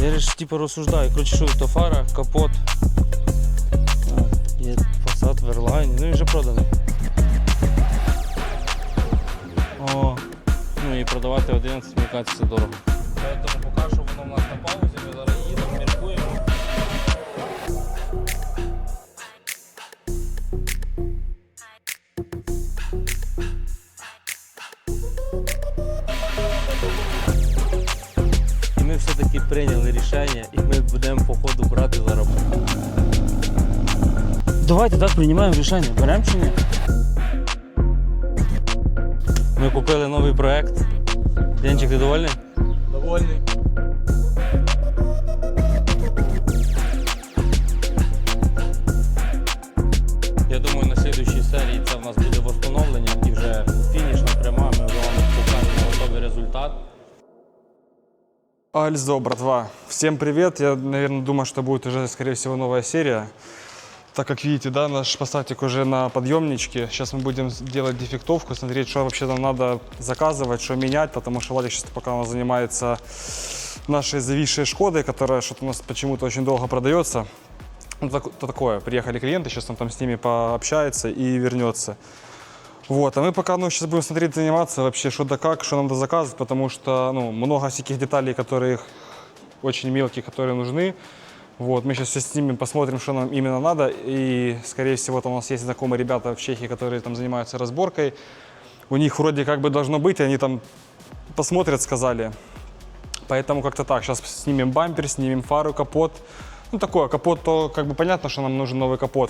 Я ж типу розсуждаю. Коротше, що то фара, капот. А, фасад, верлайн. Ну і вже проданий. О, ну і продавати 11, мені кажеться, дорого. Прийняли рішення, і ми будемо по ходу брати за роботу. Давайте так приймаємо рішення. Беремо чи ні? Ми купили новий проект. Денчик, ти довольний? Довольний. Альзо, братва. Всем привет. Я, наверное, думаю, что будет уже, скорее всего, новая серия. Так как видите, да, наш пассатик уже на подъемничке. Сейчас мы будем делать дефектовку, смотреть, что вообще нам надо заказывать, что менять, потому что Владик сейчас пока нас занимается нашей зависшей Шкодой, которая что-то у нас почему-то очень долго продается. Ну, так- то такое, приехали клиенты, сейчас он там с ними пообщается и вернется. Вот, а мы пока, ну, сейчас будем смотреть, заниматься вообще, что да как, что надо заказывать, потому что, ну, много всяких деталей, которые очень мелкие, которые нужны. Вот, мы сейчас все снимем, посмотрим, что нам именно надо, и, скорее всего, там у нас есть знакомые ребята в Чехии, которые там занимаются разборкой. У них вроде как бы должно быть, и они там посмотрят, сказали. Поэтому как-то так, сейчас снимем бампер, снимем фару, капот. Ну, такое, капот, то как бы понятно, что нам нужен новый капот.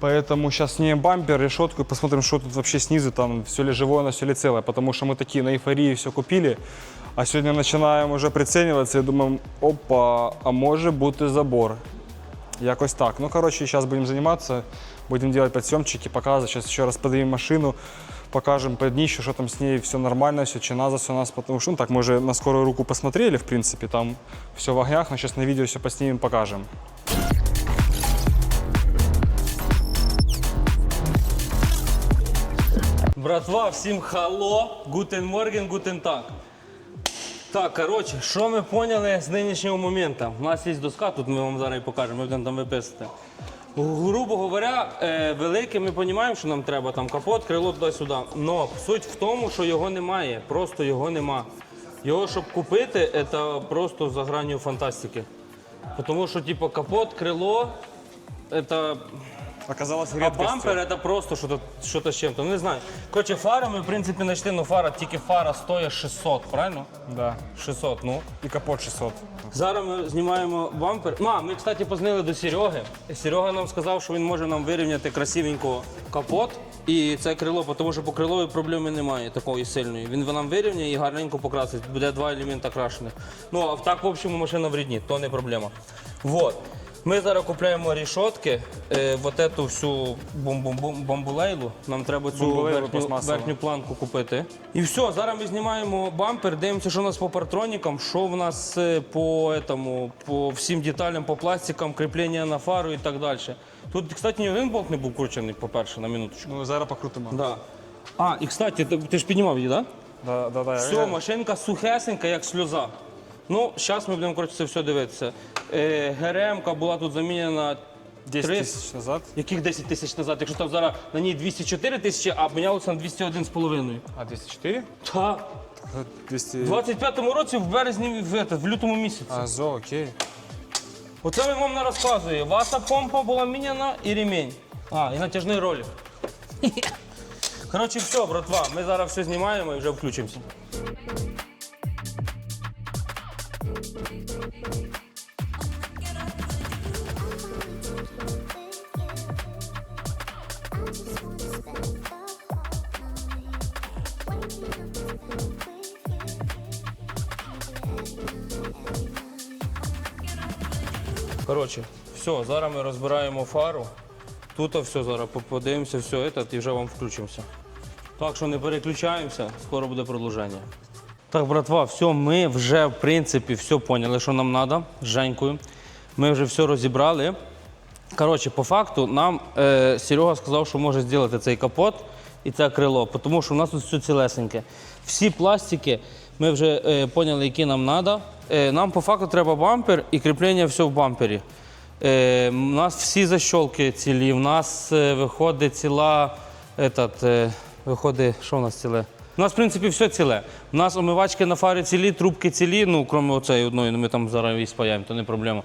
Поэтому сейчас снимем бампер, решетку и посмотрим, что тут вообще снизу, там, все ли живое, оно все ли целое. Потому что мы такие на эйфории все купили, а сегодня начинаем уже прицениваться и думаем, опа, а може бути забор. Якось так. Ну, короче, сейчас будем заниматься, будем делать подсъемчики, показывать. Сейчас еще раз подъедем машину, покажем под днищу, что там с ней все нормально, все чиназа, все у нас. Потому что, ну, так, мы уже на скорую руку посмотрели, в принципе, там все в огнях, но сейчас на видео все поснимем, покажем. Братва, всім хало, гутен морген, гутен так. Так, коротше, що ми поняли з нинішнього моменту? У нас є доска, тут ми вам зараз і покажемо, ми будемо там виписати. Грубо говоря, е, велике ми розуміємо, що нам треба там капот, крило туди-сюди. Но суть в тому, що його немає, просто його нема. Його, щоб купити, це просто за гранню фантастики. Тому що, типу, капот, крило, це Оказалось а бампер это просто что-то что с чем-то. Ну не знаю. Короче, фара ми, в принципі, знайшли, ну фара, тільки фара стоїть 600, правильно? Да. 600, ну. И капот 600. Зараз ми знімаємо бампер. Ну, а, ми, кстати, позвонили до Сереги. Серега нам сказав, що він може нам вирівняти красивенько капот і це крило, тому що по криловій проблеми немає такої сильної. Він нам вирівняє і гарненько покрасить. Буде два елемента крашених. Ну, а так, в общем, машина вредні, то не проблема. Вот. Ми зараз купляємо рішотки, е, вот эту всю бомбулейлу. Нам треба цю Бомбулейлу верхню, пластмасову. верхню планку купити. І все, зараз ми знімаємо бампер, дивимося, що у нас по партронікам, що в нас е, по, этому, по всім деталям, по пластикам, кріплення на фару і так далі. Тут, кстати, ні один болт не був кручений, по-перше, на минуточку. Ну, зараз покрутимо. Да. А, і кстати, ти, ти ж піднімав її, так? Да? Да, да, да. Все, машинка сухесенька, як сльоза. Ну, зараз ми будемо коротше, це все дивитися. Е, ГРМ-ка була тут замінена 10 три- тисяч назад. Яких 10 тисяч назад? Якщо там зараз на ній 204 тисячі, а мінялося на 201,5. А, 204? Та. 200... В 25-му році, в березні, в, это, в лютому місяці. А, ЗО, окей. Оце він вам не розказує. Ваша помпа була міняна і ремінь. А, і натяжний ролик. Коротше, все, братва, ми зараз все знімаємо і вже включимося. Коротше, все, зараз ми розбираємо фару. Тут все зараз подивимося, все это, і вже вам включимося. Так що не переключаємося, скоро буде продовження. Так, братва, все, ми вже в принципі все поняли, що нам треба з Женькою. Ми вже все розібрали. Коротше, по факту, нам е, Серега сказав, що може зробити цей капот і це крило, тому що у нас тут все цілесеньке. Всі пластики ми вже е, поняли, які нам треба. Е, нам по факту треба бампер і кріплення все в бампері. Е, у нас всі защолки цілі, у нас е, виходить ціла. Этот, виходить, що у нас ціле? У нас, в принципі, все ціле. У нас омивачки на фарі цілі, трубки цілі, ну, крім оцеї одної, ну, ми там зараз її спаяємо, то не проблема.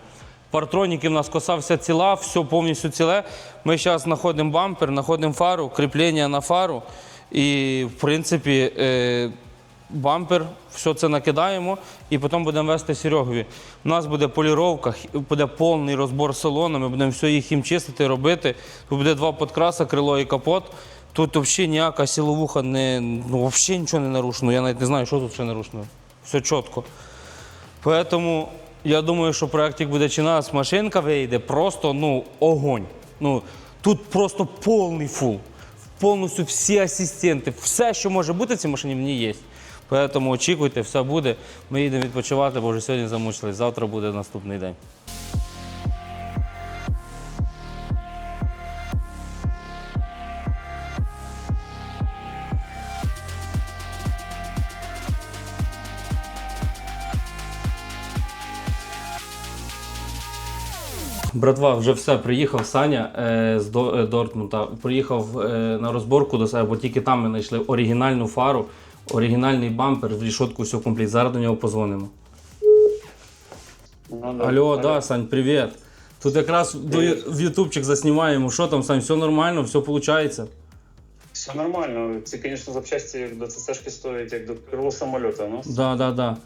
Партроніки в нас коса вся ціла, все повністю ціле. Ми зараз знаходимо бампер, знаходимо фару, кріплення на фару. І, в принципі, бампер, все це накидаємо і потім будемо вести Серегові. У нас буде поліровка, буде повний розбор салону, ми будемо все їх їм чистити, робити. Тут буде два подкраса, крило і капот. Тут взагалі ніяка силовуха не, ну, взагалі нічого не нарушено. Я навіть не знаю, що тут ще нарушено. Все чітко. Поэтому я думаю, що проєктик буде чинатися, машинка вийде просто ну, огонь. Ну, тут просто повний фул. Повністю всі асистенти, все, що може бути в цій машині, в ній є. Поэтому очікуйте, все буде. Ми їдемо відпочивати, бо вже сьогодні замучились. Завтра буде наступний день. Братва, вже все, приїхав Саня е, з е, Дортмунда. Приїхав е, на розборку до себе, бо тільки там ми знайшли оригінальну фару, оригінальний бампер, в рішотку все комплект. Зараз до нього позвонимо. Ну, да. Алло, да, Сань, привіт. Тут якраз до, в ютубчик заснімаємо. Що там, Сань, все нормально, все виходить? Все нормально. Ці, звісно, запчасті як до ЦЦшки стоять, як до крило самольота. Ну, Да, да, да.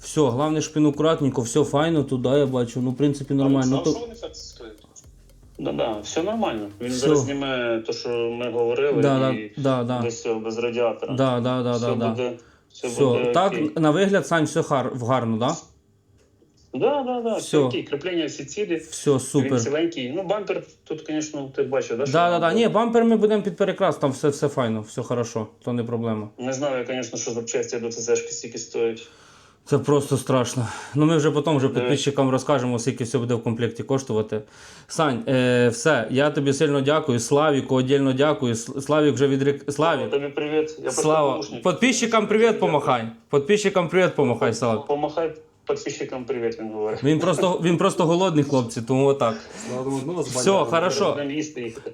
Все, головне, щоб акуратненько, все файно, туди я бачу. Ну, в принципі, нормально. Ну, то... так? Да, да, все нормально. Він Все. зараз зніме те, що ми говорили, Да, і да, да. без цього, без радіатора. Да, да, да, все да, да. буде, все, Все, буде так, окей. на вигляд, Сань, все гар, гарно, да? Да, да, да, все Все. окей. Кріплення всі цілі. Все, Він супер. ціленький. Ну, бампер тут, звісно, ти бачив, да? Да, да, да. Ні, бампер ми будемо під перекрас, там все, все файно, все хорошо, то не проблема. Не знаю, звісно, що запчасті до ЦЦшки стільки стоять. Це просто страшно. Ну ми вже потім вже підписчикам розкажемо, скільки все буде в комплекті коштувати. Сань, е, все, я тобі сильно дякую. Славіку віддільно дякую. Славік вже відрек... Славік. Тобі привіт. Я Слава. Подписчикам привіт помахай. Подписчикам привіт помахай, Слав. Помахай підписчикам привіт, він говорить. Він просто, він просто голодний, хлопці, тому отак. Все, хорошо.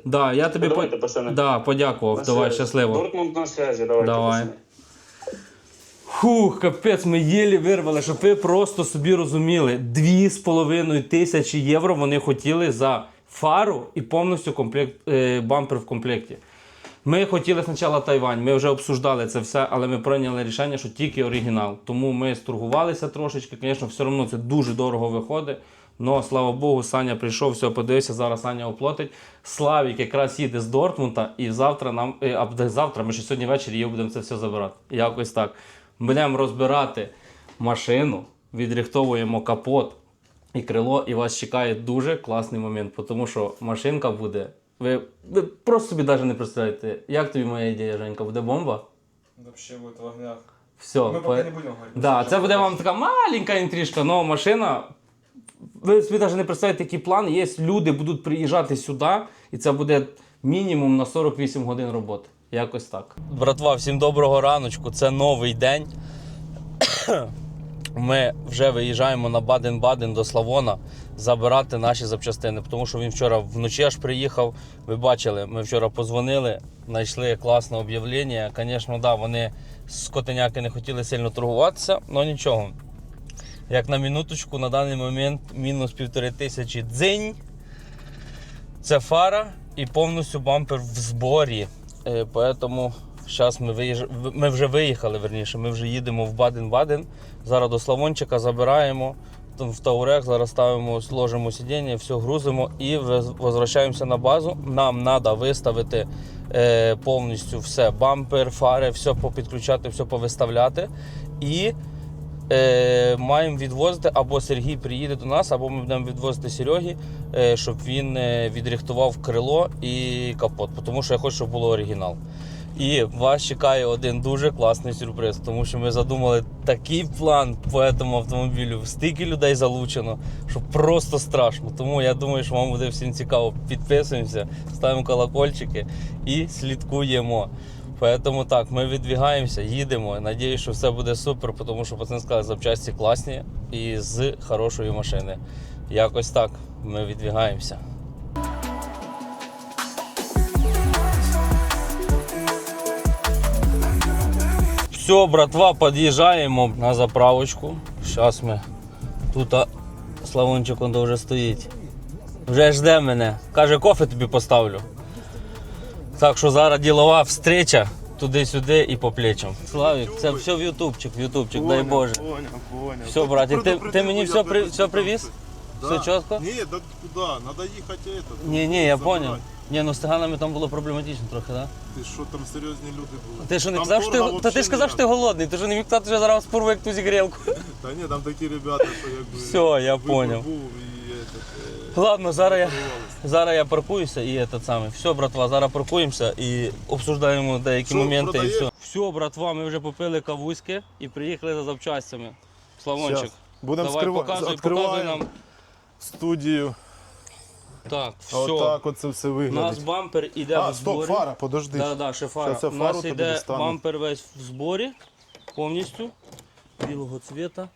Да, я тобі Давайте, по... да, подякував. Давай, щасливо. Дортмунд на связі, давайте. Давай. Фух, капець, ми єлі вирвали, щоб ви просто собі розуміли. Дві з половиною тисячі євро вони хотіли за фару і повністю комплект, е, бампер в комплекті. Ми хотіли спочатку Тайвань, ми вже обсуждали це все, але ми прийняли рішення, що тільки оригінал. Тому ми сторгувалися трошечки. Звісно, все одно це дуже дорого виходить. Но слава Богу, Саня прийшов, все подивився, зараз Саня оплатить. Славік якраз їде з Дортмунда, і завтра нам, е, а завтра, ми ще сьогодні ввечері його будемо це все забирати. Якось так. Будемо розбирати машину, відрихтовуємо капот і крило, і вас чекає дуже класний момент, тому що машинка буде. Ви, ви просто собі навіть не представляєте, як тобі моя ідея, Женька, буде бомба? Вообще будет в огнях. Все, Мы пока по- не будем говорить. Да, це буде вам така маленька інтрижка, але машина. Ви собі навіть не представляєте, який план є. Люди будуть приїжджати сюди, і це буде мінімум на 48 годин роботи. Якось так. Братва, всім доброго раночку. Це новий день. Ми вже виїжджаємо на Баден-Баден до Славона забирати наші запчастини. Тому що він вчора вночі аж приїхав. Ви бачили, ми вчора позвонили, знайшли класне об'явлення. Звісно, да, вони скотиняки не хотіли сильно торгуватися, але нічого. Як на минуточку, на даний момент мінус півтори тисячі дзинь. Це фара і повністю бампер в зборі. Е, Поэтому зараз ми, виїж... ми вже виїхали, верніше, ми вже їдемо в Баден-Баден. Зараз до Славончика забираємо в Таурек, зараз ставимо, зложимо сидіння, все грузимо і возвращаємося на базу. Нам треба виставити е, повністю все, бампер, фари, все попідключати, все повиставляти. І е, маємо відвозити, або Сергій приїде до нас, або ми будемо відвозити Серегі, е, щоб він е, відрихтував крило і капот, тому що я хочу, щоб було оригінал. І вас чекає один дуже класний сюрприз, тому що ми задумали такий план по цьому автомобілю, стільки людей залучено, що просто страшно. Тому я думаю, що вам буде всім цікаво. Підписуємося, ставимо колокольчики і слідкуємо. Поэтому так, ми відвігаємося, їдемо. Надіюсь, що все буде супер, тому що пацани сказали, запчасті класні і з хорошої машини. Якось так, ми відвігаємося. Все, братва, під'їжджаємо на заправочку. Зараз ми тут Славончик он вже стоїть. Вже жде мене. Каже, кофе тобі поставлю. Так що зараз ділова встреча туди-сюди і по плечам. Славік, це все в ютубчик, в ютубчик, дай Боже. Понял, понял. Все, братик, ти, ти Предупредил, мені я все, при, бы все привіз? Да. Все чітко? Не, да куда? Надо ехать этот. Ні, ні, я забирать. зрозумів. Ні, ну з тиганами там було проблематично трохи, так? Ти що там серйозні люди були? Ти що не Там казав, що ти, торга та ти ж вообще казав, що ти не голодний, ти що не міг казати, що я зараз спорву як ту зігрілку. надо. Та ні, там такі ребята, що якби... Все, я вибір поняв. був і этот, е, Ладно, зараз я, порвалися. зараз я паркуюся і этот самий. Все, братва, зараз паркуємося і обсуждаємо деякі Що, моменти і все. Все, братва, ми вже попили кавуськи і приїхали за запчастями. Славончик, Щас. Будемо давай скрива- показуй, показуй відкриваємо нам. студію. Так, все. Отак оце все У нас бампер іде А, в стоп, зборі. фара, подожди. Да, да, ще фара. Щас я У нас фару тобі іде достану. бампер весь в зборі, повністю, білого цвіта.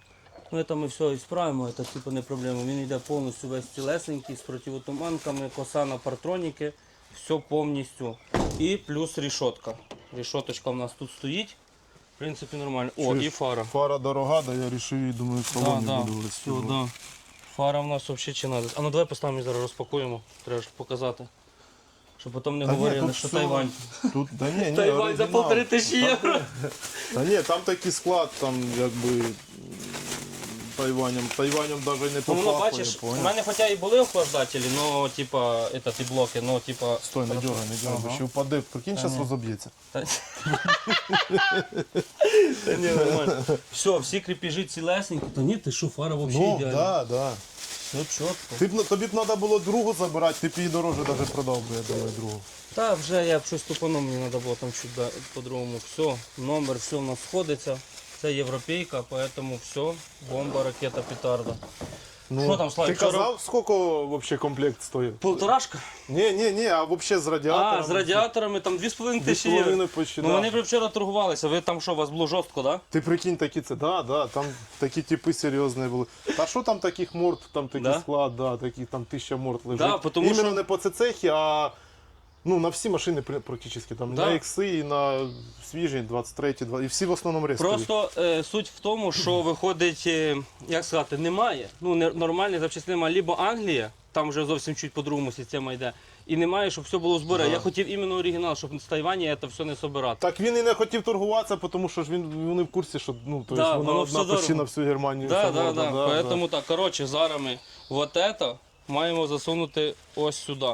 Ну, це ми все ісправимо, це типу не проблема. Він йде повністю весь цілесенький, з противотуманками, коса на партроніки, все повністю. І плюс рішотка. Рішоточка у нас тут стоїть. В принципі, нормально. О, Чуєш? і фара. Фара дорога, да я рішив її, думаю, в Да, салоні да, буду все, да. Фара в нас взагалі чи надо. А ну давай поставимо і зараз розпакуємо. Треба ж показати. Щоб потім не Та говорили, тут що все- Тайвань. Тут, да ні, ні, Тайвань за полтори тисячі євро. Та ні, там такий склад, там якби Тайванем. Тайванем навіть не Ну, воно попахує, бачиш, у поняв? мене хоча і були охлаждателі, но типа это, ті блоки, но типа. Стой, не дергай, не дергай, бо ще впаде, прикинь, зараз розоб'ється. Та... Та ні, нормально. Все, всі кріпежі цілесенькі. Та ні, ти що, фара взагалі Ну, ідеальна. да, да. Все чітко. Ти б, тобі б треба було другу забирати, ти б її дороже навіть продав би, я думаю, другу. Та вже я б щось тупану, мені треба було там чуть да- по-другому. Все, номер, все у нас сходиться. Це європейка, поэтому все, бомба, ракета, петарда. Ну, Що там, Славік, Ти що казав, скільки взагалі комплект стоїть? Полторашка? Ні, ні, ні, а взагалі з радіатором. А, з радіаторами там 2,5 тисячі євро. 2,5 почти, Ну да. вони вже вчора торгувалися, ви там що, у вас було жорстко, так? Да? Ти прикинь, такі це, да, да, там такі типи серйозні були. Та що там таких морд, там такий Да? склад, да, таких там тисяча морд лежить. Да, потому Іменно що- не по цехі, а ну, на всі машини при- практично. Там, Да. на ікси і на свіжі, 23, 20, і всі в основному рестові. Просто е, суть в тому, що виходить, е, як сказати, немає. Ну, не, нормальних запчастин немає. Либо Англія, там вже зовсім чуть по-другому система йде. І немає, щоб все було в зборі. Я хотів іменно оригінал, щоб з Тайвані це все не собирати. Так він і не хотів торгуватися, тому що ж він вони в курсі, що ну, то Да, есть, воно вона все одна почти дорого. на всю Германію. Да, да, да. Поэтому так, коротше, зараз ми вот это маємо засунути ось сюди.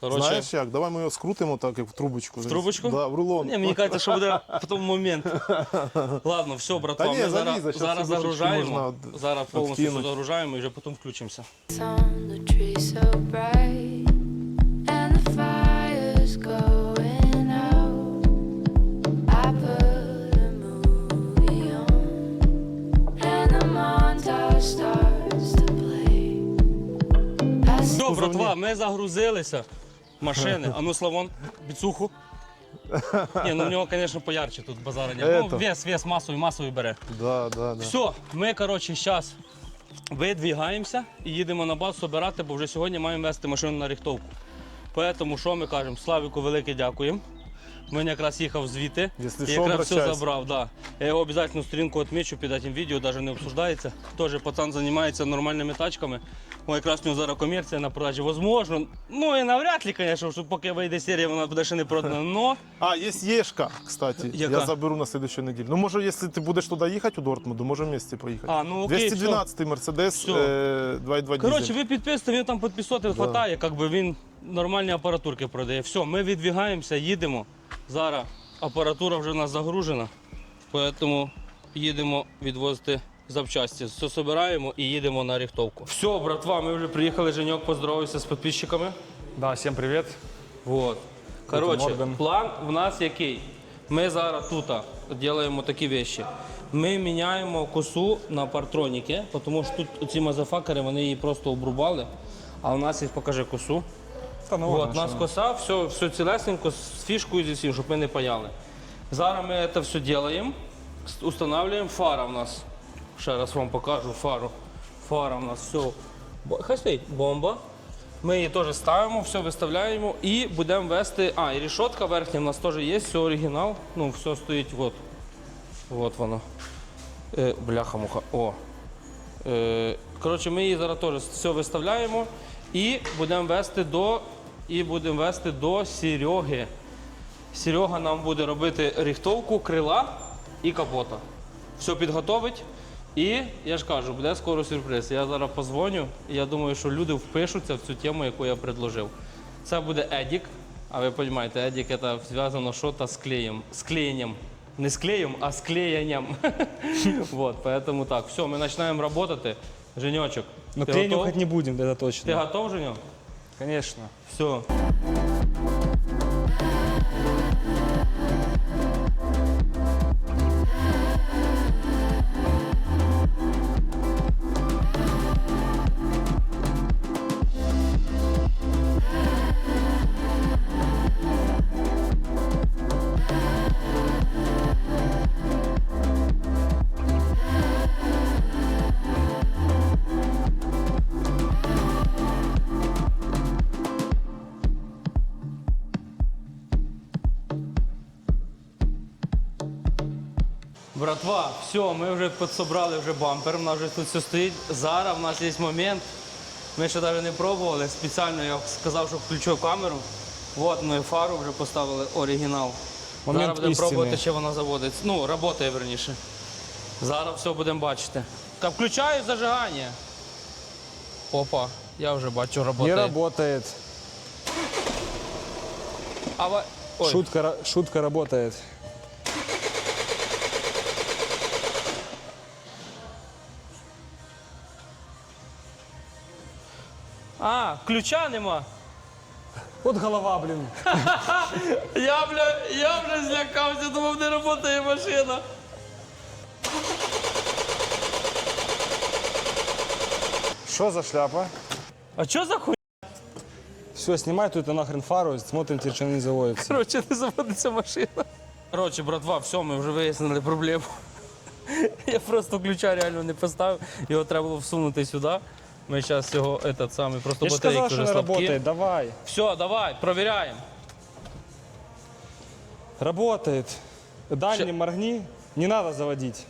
Коротше, Знаєш як? Давай ми його скрутимо так, як в трубочку. В трубочку? Да, в рулон. Ні, мені кажеться, що буде в тому момент. Ладно, все, братва, Та ні, ми зараз, щас зараз загружаємо. можна Зараз повністю откинуть. загружаємо і вже потім включимося. on the tree so bright, and the fire's going out. I put a movie on, and the montage starts to play. I Все, братва, ми загрузилися. Машини. А ну, Славон, бицуху. Ні, ну в нього, звісно, поярче тут базарення. Ну, Ето. вес, вес, масовий, масовий бере. Да, да, да. Все, ми, коротше, зараз видвігаємося і їдемо на базу збирати, бо вже сьогодні маємо вести машину на рихтовку. Тому що ми кажемо, Славіку велике дякуємо. Він якраз їхав звідти. Якщо і якраз все забрав. Да. Я його обов'язково сторінку відмічу, під цим відео, навіть не обсуждається. Теж пацан займається нормальними тачками. О, якраз у нього зараз комерція на продажі. Возможно. Ну і навряд ли, звісно, що поки вийде серія, вона буде ще не продана. Но А, є Єшка, кстати. Яка? Я заберу на следующую неділю. Ну, може, якщо ти будеш туди їхати, у Дортмунду, може вместе поїхати. А, ну окей, 212 Мерседес Все. е, 2.2 Коротше, ви підписуєте, він там підписувати хватає, як би він нормальні апаратурки продає. Все, ми відвігаємося, їдемо. Зараз апаратура вже у нас загружена, тому їдемо відвозити запчасті. Все збираємо і їдемо на рихтовку. Все, братва, ми вже приїхали, Женьок, поздоровався з підписчиками. Да, всем привет. Вот. Коротше, план в нас який? Ми зараз тут робимо такі речі. Ми міняємо косу на партроніки, тому що тут ці мазафакери вони її просто обрубали. А у нас їх покажи косу. Та ну Вот, ладно, нас що. коса, все, все цілесенько, з фішкою зі всім, щоб ми не паяли. Зараз ми це все робимо, устанавливаємо. Фара в нас. Ще раз вам покажу фару. Фара в нас все. Бо- Хай стоїть бомба. Ми її теж ставимо, все виставляємо і будемо вести. А, і рішотка верхня в нас теж є, все оригінал. Ну, все стоїть, от. От воно. Е, бляха-муха. О. Е, коротше, ми її зараз теж все виставляємо і будемо вести до, і будемо вести до Сереги. Серега нам буде робити рихтовку крила і капота. Все підготовить. І я ж кажу, буде скоро сюрприз. Я зараз позвоню. і Я думаю, що люди впишуться в цю тему, яку я предложив. Це буде Едік. А ви розумієте, Едік це зв'язано що-то з клеєм. З клеєнням. Не з клеєм, а з клеєнням. вот, поэтому так. Все, ми починаємо працювати. Женечок, Но ти клей не будем, это точно. Ти готов, Женьок? Конечно. Все. Братва, все, ми вже підсобрали вже бампер, у нас вже тут все стоїть. Зараз в нас є момент. Ми ще навіть не пробували. Спеціально я сказав, що включу камеру. От ми фару вже поставили оригінал. Момент Зараз будемо істини. пробувати, чи вона заводиться. Ну, працює верніше. Зараз все будемо бачити. Та включаю зажигання. Опа, я вже бачу, Не працює. работает. А ва- Ой. Шутка, ра- шутка работает. А, ключа нема. Вот голова, блин. Я, бля, я вже злякався, думав, не працює машина. Что за шляпа? А що за хуй? Все, снимай тут нахрен фару, смотрим, что не заводится. Коротше, не заводиться машина. Коротше, братва, все, ми вже вияснили проблему. Я просто ключа реально не поставив, його треба було всунути сюди. Ми зараз його этот самий, просто Я же батарейки сказал, что не слабкі. работает, давай. Все, давай, провіряємо. Работает. Дальний моргни, не надо заводить.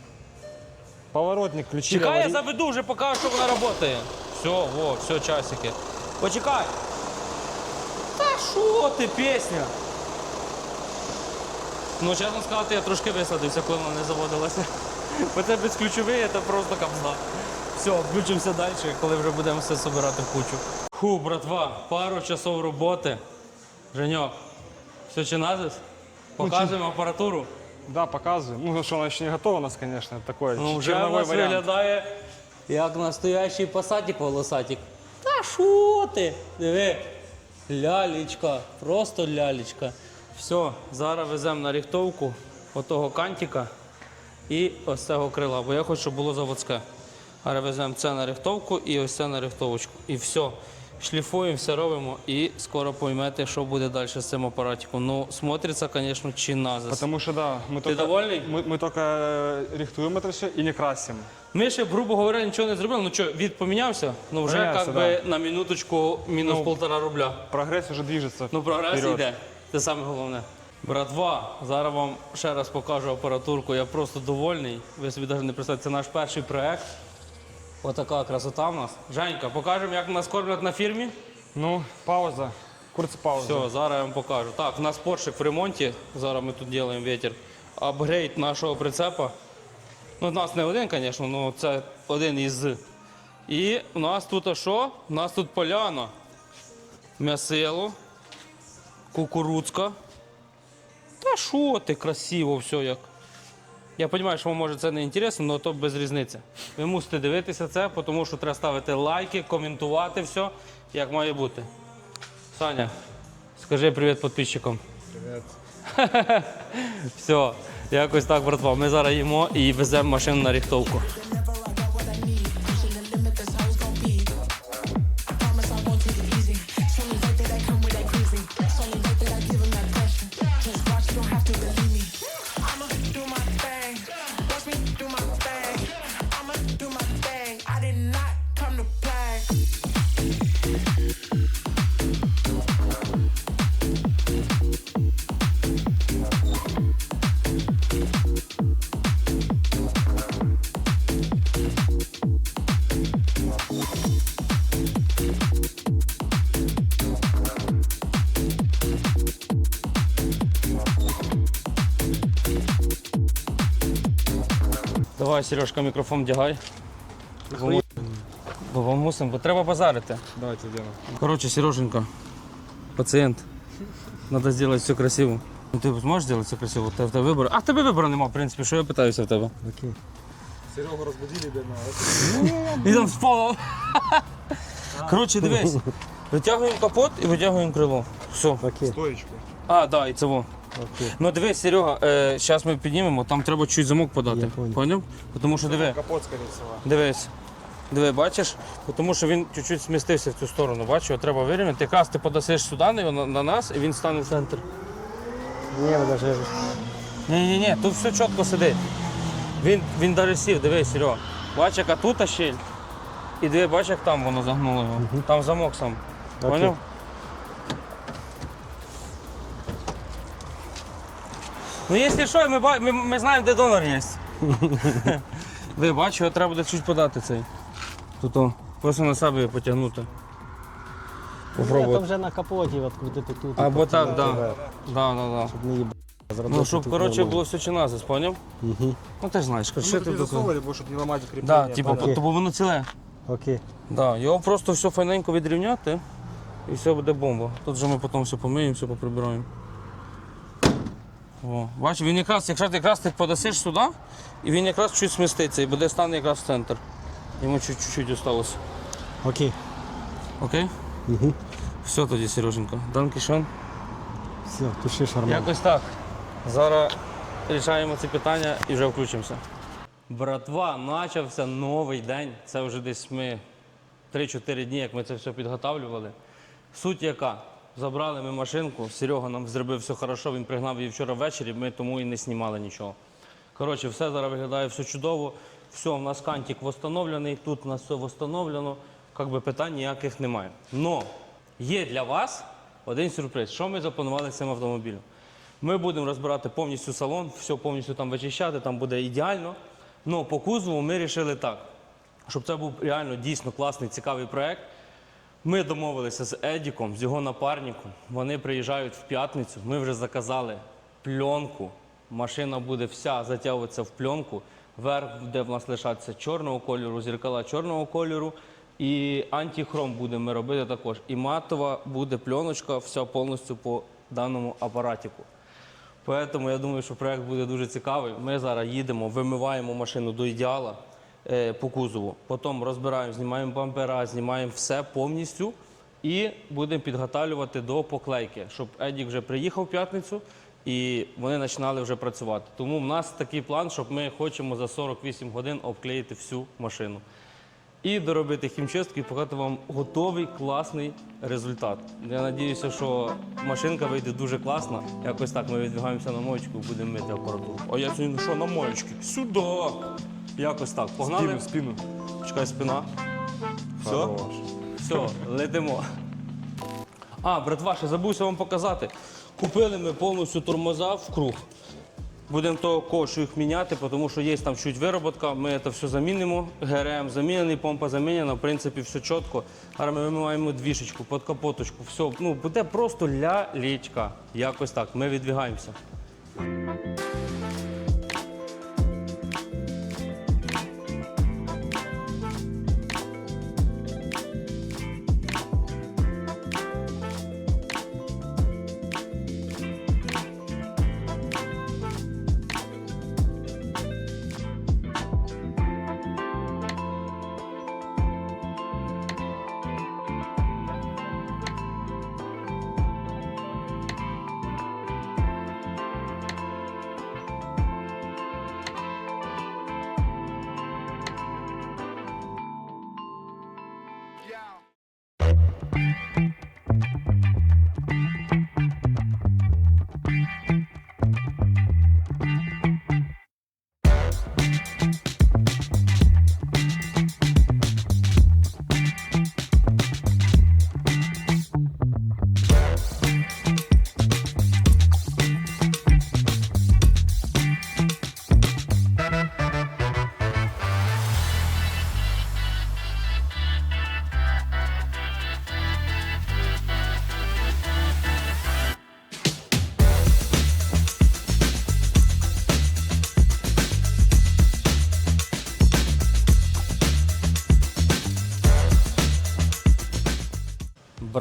Поворотник, ключи Чекай, я говори. заведу, вже покажу, що вона працює. Все, во, все, часики. Почекай. Та що ти, пісня? Ну, чесно сказати, я трошки висадився, коли вона не заводилася. Бо це безключовий, це просто капзда. Все, включимося далі, коли вже будемо все збирати в кучу. Фу, братва, пару часов роботи. Женьок, все чи назис? Показуємо апаратуру. Да, показывай. Ну, что она еще не готова у нас, конечно, такой Ну, вже у черновой нас вариант. виглядає як настоящий пасатик волосатик. Та що ти? Диви, лялечка, просто лялечка. Все, зараз веземо на рихтовку отого кантика і ось цього крила, бо я хочу, щоб було заводське. Зараз веземо це на рихтовку і ось це на рихтовочку. І все. Шліфуємо, все робимо і скоро поймете, що буде далі з цим апаратиком. Ну, смотриться, звісно, чи назис. Потому что, да, мы только, довольный? Мы, мы только э, рихтуем это все и не красим. Ми ще, грубо говоря, нічого не зробили. Ну що, від помінявся? Ну вже Помінявся, як би на минуточку мінус полтора рубля. Прогресс уже движется Ну прогрес вперед. йде. Це саме головне. Братва, зараз вам ще раз покажу апаратурку. Я просто довольний. Ви собі навіть не представляєте, це наш перший проект. Отака красота в нас. Женька, покажемо, як нас кормлять на фірмі. Ну, пауза. Курц пауза. Все, зараз я вам покажу. Так, у нас поршик в ремонті. Зараз ми тут робимо вітер. Апгрейд нашого прицепа. Ну, у нас не один, звісно, але це один із. І у нас тут а що? У нас тут поляна. М'ясило, кукурудзка. Та що ти красиво все як. Я розумію, що вам може це не інтересно, але то без різниці. Ви мусите дивитися це, тому що треба ставити лайки, коментувати все, як має бути. Саня, скажи привіт підписчикам. Привіт. Все, якось так, братва. Ми зараз їмо і веземо машину на рихтовку. Давай, Сережка, мікрофон вдягай. Бо Бо вам мусимо, бо треба базарити. Давайте сделаем. Короче, Сереженька, пациент. Надо сделать все красиво. Ну ти зможеш зробити все красиво? У тебе, в тебе вибору. А в тебе вибору нема, в принципі, що я питаюся в тебе. Серегу разбудили, бедного. І там впало. Коротше, дивись. Витягуємо капот і витягуємо крило. Все. Стоечку. А, так, да, і це во. Ну дивись, Серега, е, зараз ми піднімемо, там треба чуть замок подати. Поняв? Тому що диви, Капот, скорее всего. дивись. Диви, бачиш? Тому що він чуть-чуть смістився в цю сторону. Бачиш, його треба вирівняти. Якраз ти подасиш сюди на, на, на нас і він стане в центр. Ні, ви даже Ні, ні, ні, тут все чітко сидить. Він, він даже сів, дивись, Серега. Бачиш, яка тут щель. І диви, бачиш, як там воно загнуло його. Там замок сам. Поняв? Ну, якщо що, ми, ба- ми, ми знаємо, де донор є. Ви бачите, його треба буде чуть подати цей. Тут о, просто на себе його потягнути. Попробувати. то вже на капоті відкрутити тут. Або і так, да. Да, да, да. Щоб не їб... зробити Ну, щоб, тут коротше, нормально. було все чи назис, поняв? Мгм. Ну ти ж знаєш, Ну, ти тут тут. засовывали, чтобы не ломать укрепление. Да, типу, Окей. то бо воно ціле. Окей. Да, його просто все файненько відрівняти і все буде бомба. Тут же ми потім все помиємо, все поприбираємо. О, бачиш, він якраз, якщо ти якраз ти подасиш сюди, і він якраз чуть сміститься і буде стане якраз в центр. Йому чуть- чуть-чуть осталось. Окей. Окей? Угу. Все тоді, Сереженька. Данкішон. Все, туши шарман. Якось так. Зараз рішаємо ці питання і вже включимося. Братва, почався новий день. Це вже десь ми 3-4 дні, як ми це все підготавлювали. Суть яка? Забрали ми машинку, Серега нам зробив все хорошо, він пригнав її вчора ввечері, ми тому і не знімали нічого. Коротше, все зараз виглядає все чудово. Все, у нас кантик встановлений, тут у нас все встановлено, як би питань ніяких немає. Но є для вас один сюрприз. Що ми запланували цим автомобілем? Ми будемо розбирати повністю салон, все повністю там вичищати, там буде ідеально. Но по кузову ми вирішили так, щоб це був реально дійсно класний, цікавий проект. Ми домовилися з Едіком, з його напарником. Вони приїжджають в п'ятницю. Ми вже заказали пленку. Машина буде вся затягуватися в пленку. Верх буде в нас лишатися чорного кольору, зеркала чорного кольору. І антихром будемо робити також. І матова буде пленочка, вся повністю по даному апаратику. Тому я думаю, що проект буде дуже цікавий. Ми зараз їдемо, вимиваємо машину до ідеала по кузову. Потім розбираємо, знімаємо бампера, знімаємо все повністю і будемо підготовлювати до поклейки, щоб Едік вже приїхав в п'ятницю і вони починали вже працювати. Тому в нас такий план, щоб ми хочемо за 48 годин обклеїти всю машину. І доробити хімчистку і показати вам готовий класний результат. Я сподіваюся, що машинка вийде дуже класна. Якось так ми відвігаємося на моєчку будемо мити апаратуру. А я сьогодні що на моєчки? Сюди! Якось так. Погнали. Спину, спину. Чекай, спина. Все? Все, летимо. А, братва, ще забувся вам показати. Купили ми повністю тормоза в круг. Будемо того кошу їх міняти, тому що є там чуть вироботка. Ми це все замінимо. ГРМ замінений, помпа замінена, в принципі, все чітко. Зараз ми вимиваємо двішечку, подкапоточку. Все, ну буде просто ля-лічка. Якось так. Ми відвігаємося.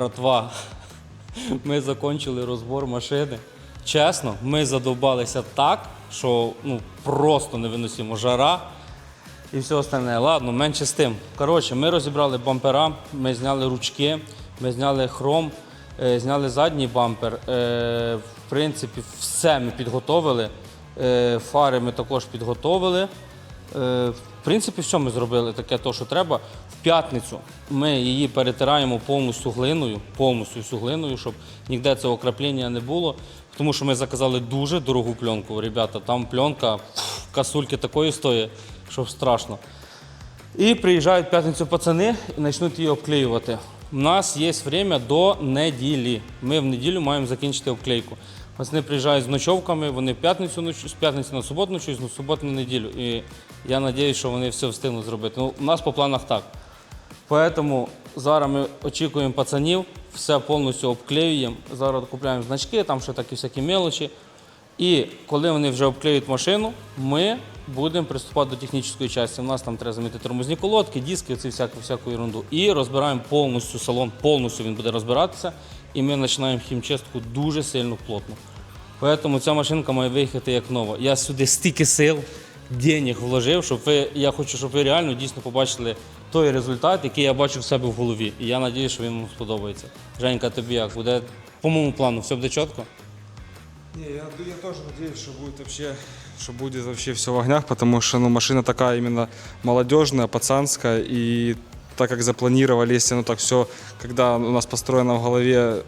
Братва, ми закінчили розбор машини. Чесно, ми задовбалися так, що ну, просто невиносимо жара і все остальне. Ладно, менше з тим. Коротше, ми розібрали бампера, ми зняли ручки, ми зняли хром, е, зняли задній бампер. Е, в принципі, все ми підготовили. Е, фари ми також підготовили. Е, в принципі, все ми зробили таке, то, що треба. В п'ятницю ми її перетираємо повністю глиною, повністю всю глиною, щоб ніде цього крапління не було. Тому що ми заказали дуже дорогу пленку. Ребята, там пленка касульки такої стоїть, що страшно. І приїжджають в п'ятницю пацани і почнуть її обклеювати. У нас є время до неділі. Ми в неділю маємо закінчити обклейку. Пацани приїжджають з ночовками, вони в п'ятницю з п'ятниці на суботу ночують, з суботи на неділю. І я сподіваюся, що вони все встигнуть зробити. Ну, у нас по планах так. Поэтому зараз ми очікуємо пацанів, все повністю обклеюємо. Зараз купуємо значки, там ще такі всякі мелочі. І коли вони вже обклеюють машину, ми будемо приступати до технічної частини. У нас там треба замінити тормозні колодки, диски, оці всяку, всяку ерунду. І розбираємо повністю салон, повністю він буде розбиратися. І ми починаємо хімчистку дуже сильно плотно. Тому ця машинка має виїхати як нова. Я сюди стільки сил, денег вложив, щоб ви, я хочу, щоб ви реально дійсно побачили той результат, який я бачу в себе в голові. І я сподіваюся, що він вам сподобається. Женька, тобі як буде по моєму плану, все буде чітко? Не, я, я тоже надеюсь, что будет вообще, что будет вообще все в огнях, потому что ну, машина такая именно молодежная, пацанская, и так как запланировали, если ну так все, когда у нас построено в голове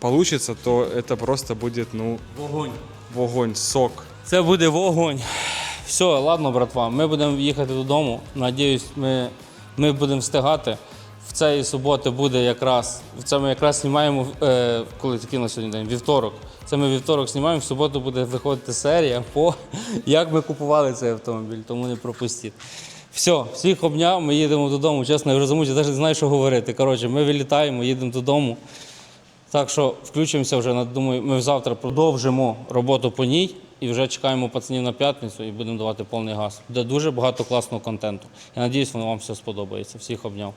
получится, то это просто будет, ну, Вогонь. в огонь, сок. Це буде вогонь. Все, ладно, братва, ми будемо їхати додому. Надіюсь, ми, ми будемо встигати. В цієї суботи буде якраз. Це ми якраз знімаємо, е, коли такий на сьогодні день, вівторок. Це ми вівторок знімаємо, в суботу буде виходити серія по як ми купували цей автомобіль, тому не пропустіть. Все, всіх обняв, ми їдемо додому. Чесно, я замучив, навіть не знаю, що говорити. Коротше, ми вилітаємо, їдемо додому. Так що включимося вже. Думаю, ми завтра продовжимо роботу по ній і вже чекаємо пацанів на п'ятницю і будемо давати повний газ. Буде дуже багато класного контенту. Я сподіваюся, воно вам все сподобається. Всіх обняв.